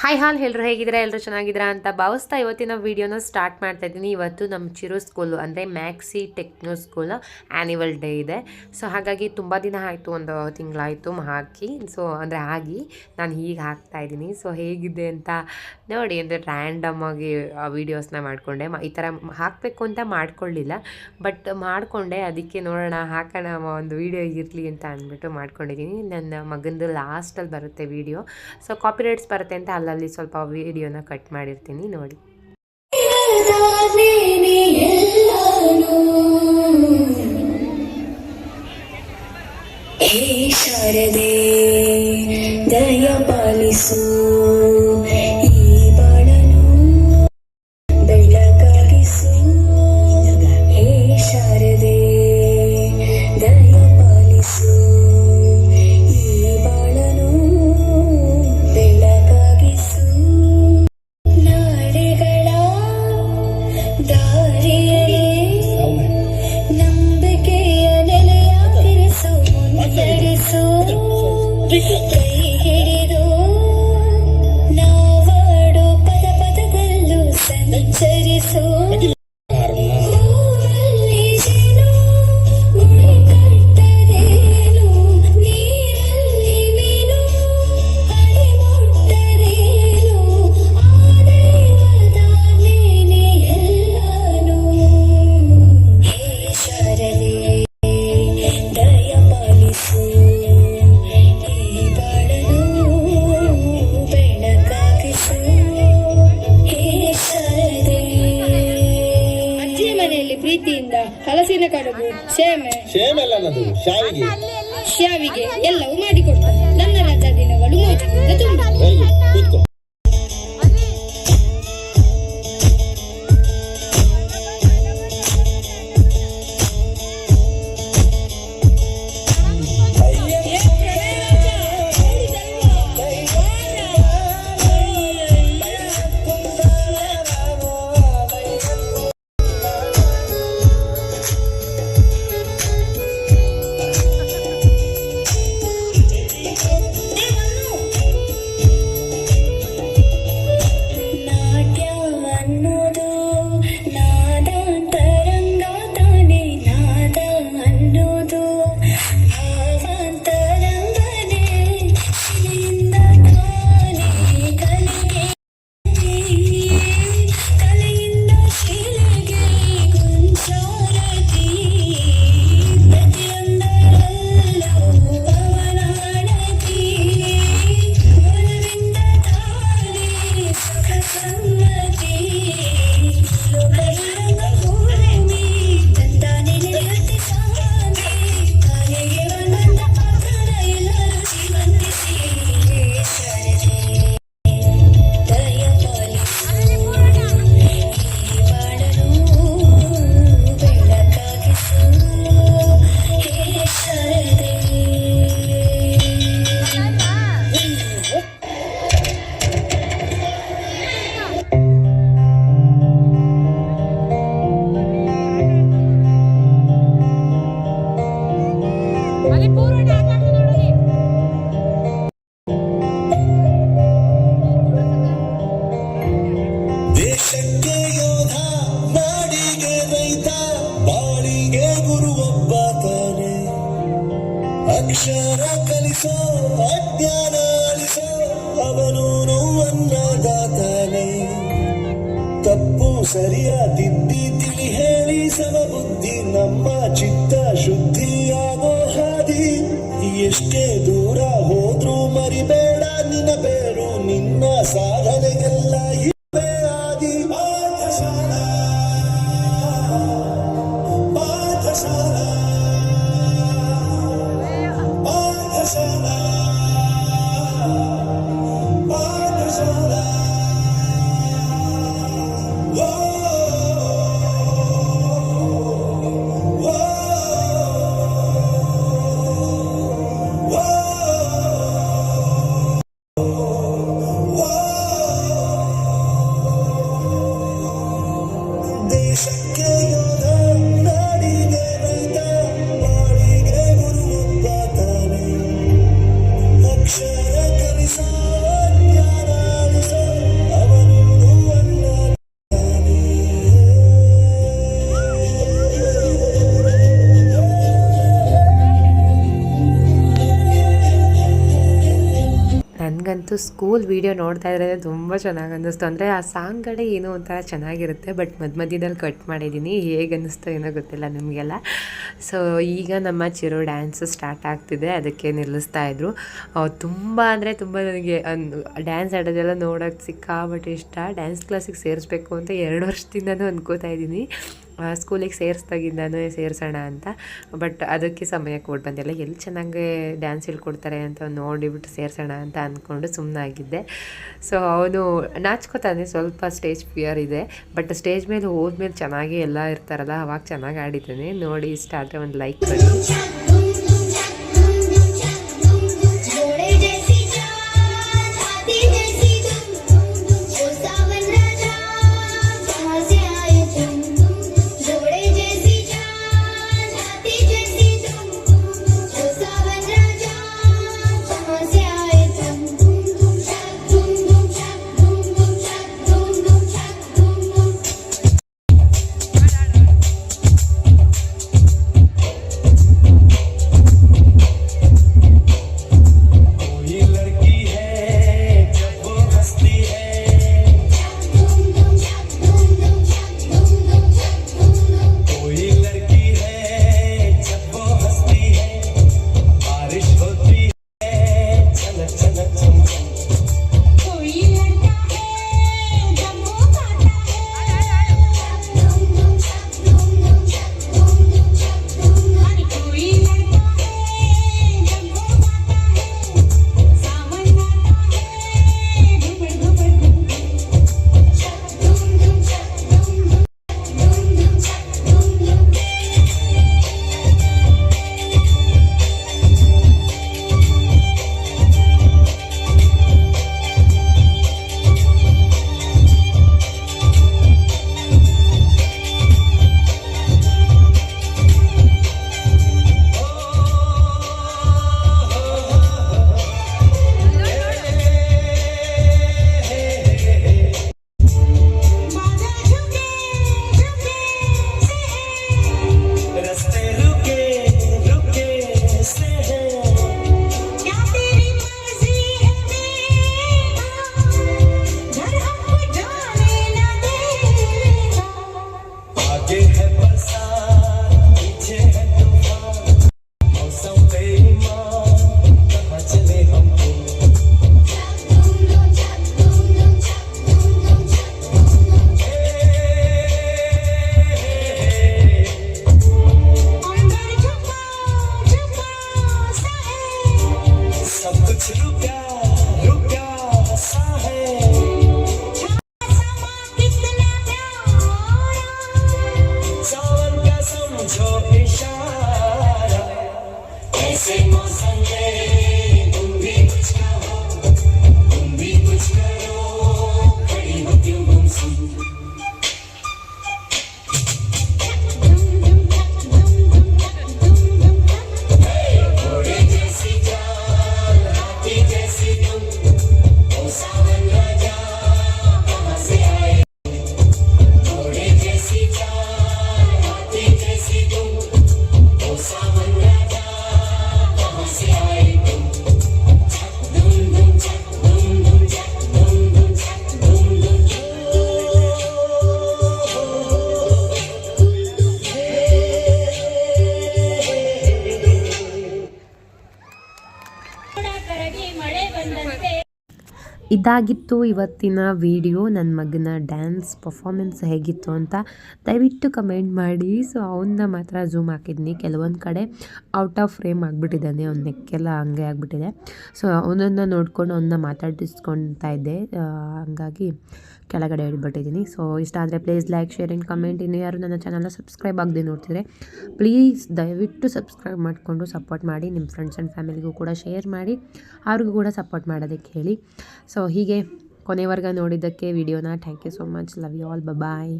Hi ಹಾಲ್ ಎಲ್ಲರೂ ಹೇಗಿದ್ದೀರಾ? ಎಲ್ಲರೂ ಚೆನ್ನಾಗಿದ್ದೀರಾ ಅಂತ ಭಾವಿಸ್ತಾ ಇವತ್ತಿನ ವೀಡಿಯೋನ ಸ್ಟಾರ್ಟ್ ಮಾಡ್ತಾ ಇದ್ದೀನಿ. ಇವತ್ತು ನಮ್ಮ ಚಿರು ಸ್ಕೂಲು ಅಂದರೆ Maxi Techno school annual day ಇದೆ. ಸೊ ಹಾಗಾಗಿ ತುಂಬ ದಿನ ಆಯಿತು, ಒಂದು ತಿಂಗಳಾಯಿತು ಹಾಕಿ. ಸೊ ಅಂದರೆ ಆಗಿ ನಾನು ಹೀಗೆ ಹಾಕ್ತಾ ಇದ್ದೀನಿ. ಸೊ ಹೇಗಿದೆ ಅಂತ ನೋಡಿ, ಅಂದರೆ ರ್ಯಾಂಡಮ್ ಆಗಿ ವೀಡಿಯೋಸ್ನ ಮಾಡಿಕೊಂಡೆ. ಈ ಥರ ಹಾಕಬೇಕು ಅಂತ ಮಾಡ್ಕೊಳ್ಳಿಲ್ಲ. ಬಟ್ ಮಾಡಿಕೊಂಡೆ, ಅದಕ್ಕೆ ನೋಡೋಣ, ಹಾಕೋಣ ಒಂದು ವೀಡಿಯೋ ಇರಲಿ ಅಂತ ಅಂದ್ಬಿಟ್ಟು ಮಾಡ್ಕೊಂಡಿದ್ದೀನಿ. ನನ್ನ ಮಗಂದು ಲಾಸ್ಟಲ್ಲಿ ಬರುತ್ತೆ ವೀಡಿಯೋ ಸೊ ಕಾಪಿರೈಟ್ಸ್ ಬರುತ್ತೆ ಅಂತ ಅಲ್ಲಲ್ಲಿ ಸ್ವಲ್ಪ ವಿಡಿಯೋನ ಕಟ್ ಮಾಡಿರ್ತೀನಿ ನೋಡಿ. ಶಾರದೆ ಮನೆಯಲ್ಲಿ ಪ್ರೀತಿಯಿಂದ ಹಲಸಿನ ಕಡುಬು ಸೇಮೆ ಸೇಮೆಲ್ಲ ನನ್ನದು ಶಾವಿಗೆ. ಶ್ಯಾವಿಗೆ ಎಲ್ಲವೂ ಮಾಡಿಕೊಡ್ತಾರೆ. ನನ್ನ ರಜಾ ದಿನಗಳು ಮೋಜಿನಿಂದ ತುಂಬ. ಕೂತ್ಕೋ. Let's go. ತಪ್ಪು ಸರಿಯ ತಿದ್ದಿ ತಿಳಿ ಹೇಳಿ ಸಮ ಬುದ್ಧಿ, ನಮ್ಮ ಚಿತ್ತ ಶುದ್ಧಿಯಾಗೋ ಹಾದಿ. ಎಷ್ಟೇ ದೂರ ಹೋದ್ರೂ ಮರಿಬೇಡ ನಿನ್ನ ಬೇರು, ನಿನ್ನ ಸಾಧನೆಗೆಲ್ಲ ಇವೆ ಆದಿ ಇವತ್ತು ಸ್ಕೂಲ್ ವೀಡಿಯೋ ನೋಡ್ತಾ ಇದ್ರೆ ತುಂಬ ಚೆನ್ನಾಗಿ ಅನ್ನಿಸ್ತು ಅಂದರೆ ಆ ಸಾಂಗ್ಗಳೇ ಏನೋ ಒಂಥರ ಚೆನ್ನಾಗಿರುತ್ತೆ, ಬಟ್ ಮಧ್ಯ ಮಧ್ಯದಲ್ಲಿ ಕಟ್ ಮಾಡಿದ್ದೀನಿ ಹೇಗೆ ಅನ್ನಿಸ್ತು ಏನೋ ಗೊತ್ತಿಲ್ಲ ನಿಮಗೆಲ್ಲ. ಸೊ ಈಗ ನಮ್ಮ ಚಿರು ಡ್ಯಾನ್ಸ್ ಸ್ಟಾರ್ಟ್ ಆಗ್ತಿದೆ. ಅದಕ್ಕೆ ನಿಲ್ಲಿಸ್ತಾ ಇದ್ರು. ತುಂಬ ಅಂದರೆ ತುಂಬ ನನಗೆ ಡ್ಯಾನ್ಸ್ ಆಡೋದೆಲ್ಲ ನೋಡೋಕ್ಕೆ ಸಿಕ್ಕಾಬಟ್ಟೆ ಇಷ್ಟ. ಡ್ಯಾನ್ಸ್ ಕ್ಲಾಸಿಗೆ ಸೇರಿಸ್ಬೇಕು ಅಂತ ಎರಡು ವರ್ಷದಿಂದನೂ ಅಂದ್ಕೋತಾ ಇದ್ದೀನಿ. ಸ್ಕೂಲಿಗೆ ಸೇರಿಸ್ದಾಗಿಂದನೂ ಸೇರಿಸೋಣ ಅಂತ. ಬಟ್ ಅದಕ್ಕೆ ಸಮಯ ಕೊಟ್ಟು ಬಂದಿಲ್ಲ ಎಲ್ಲಿ ಚೆನ್ನಾಗಿ ಡ್ಯಾನ್ಸ್ ಹೇಳ್ಕೊಡ್ತಾರೆ ಅಂತ ನೋಡಿಬಿಟ್ಟು ಸೇರಿಸೋಣ ಅಂತ ಅಂದ್ಕೊಂಡು ಸುಮ್ಮನಾಗಿದ್ದೆ ಸೊ ಅವನು ನಾಚ್ಕೋತಾನೆ. ಸ್ವಲ್ಪ ಸ್ಟೇಜ್ ಫಿಯರ್ ಇದೆ. ಬಟ್ ಸ್ಟೇಜ್ ಮೇಲೆ ಹೋದ್ಮೇಲೆ ಚೆನ್ನಾಗಿ ಎಲ್ಲ ಇರ್ತಾರಲ್ಲ, ಅವಾಗ ಚೆನ್ನಾಗಿ ಆಡಿದ್ದಾನೆ. ನೋಡಿ ಇಷ್ಟ ಆದರೆ ಒಂದು ಲೈಕ್ ಮಾಡಿ. ಮಳೆ ಬಂದಂತೆ ಇದಾಗಿತ್ತು ಇವತ್ತಿನ ವಿಡಿಯೋ. ನನ್ನ ಮಗನ ಡ್ಯಾನ್ಸ್ ಪರ್ಫಾಮೆನ್ಸ್ ಹೇಗಿತ್ತು ಅಂತ ದಯವಿಟ್ಟು ಕಮೆಂಟ್ ಮಾಡಿ. ಸೊ ಅವನ್ನ ಮಾತ್ರ ಝೂಮ್ ಹಾಕಿದ್ದೀನಿ ಕೆಲವೊಂದು ಕಡೆ ಔಟ್ ಆಫ್ ಫ್ರೇಮ್ ಆಗಿಬಿಟ್ಟಿದ್ದಾನೆ. ಅವ್ನ ನೆಕ್ಕೆಲ್ಲ ಹಂಗೆ ಆಗಿಬಿಟ್ಟಿದೆ. ಸೊ ಅವನನ್ನು ನೋಡ್ಕೊಂಡು ಅವನ್ನ ಮಾತಾಡಿಸ್ಕೊಳ್ತಾ ಇದ್ದೆ. ಹಂಗಾಗಿ ಕೆಳಗಡೆ ಹೇಳ್ಬಿಟ್ಟಿದ್ದೀನಿ. ಸೊ ಇಷ್ಟ ಆದರೆ please like share and comment ಇನ್ನು ಯಾರು ನನ್ನ ಚಾನಲ್ನ ಸಬ್ಸ್ಕ್ರೈಬ್ ಆಗದೆ ನೋಡ್ತಿದ್ರೆ ಪ್ಲೀಸ್ ದಯವಿಟ್ಟು ಸಬ್ಸ್ಕ್ರೈಬ್ ಮಾಡಿಕೊಂಡು ಸಪೋರ್ಟ್ ಮಾಡಿ. ನಿಮ್ಮ ಫ್ರೆಂಡ್ಸ್ ಆ್ಯಂಡ್ ಫ್ಯಾಮಿಲಿಗೂ ಕೂಡ ಶೇರ್ ಮಾಡಿ. ಅವ್ರಿಗೂ ಕೂಡ ಸಪೋರ್ಟ್ ಮಾಡೋದಕ್ಕೆ ಹೇಳಿ. ಸೊ ಹೀಗೆ ಕೊನೆವರೆಗೆ ನೋಡಿದ್ದಕ್ಕೆ ವಿಡಿಯೋನ thank you so much love you all bye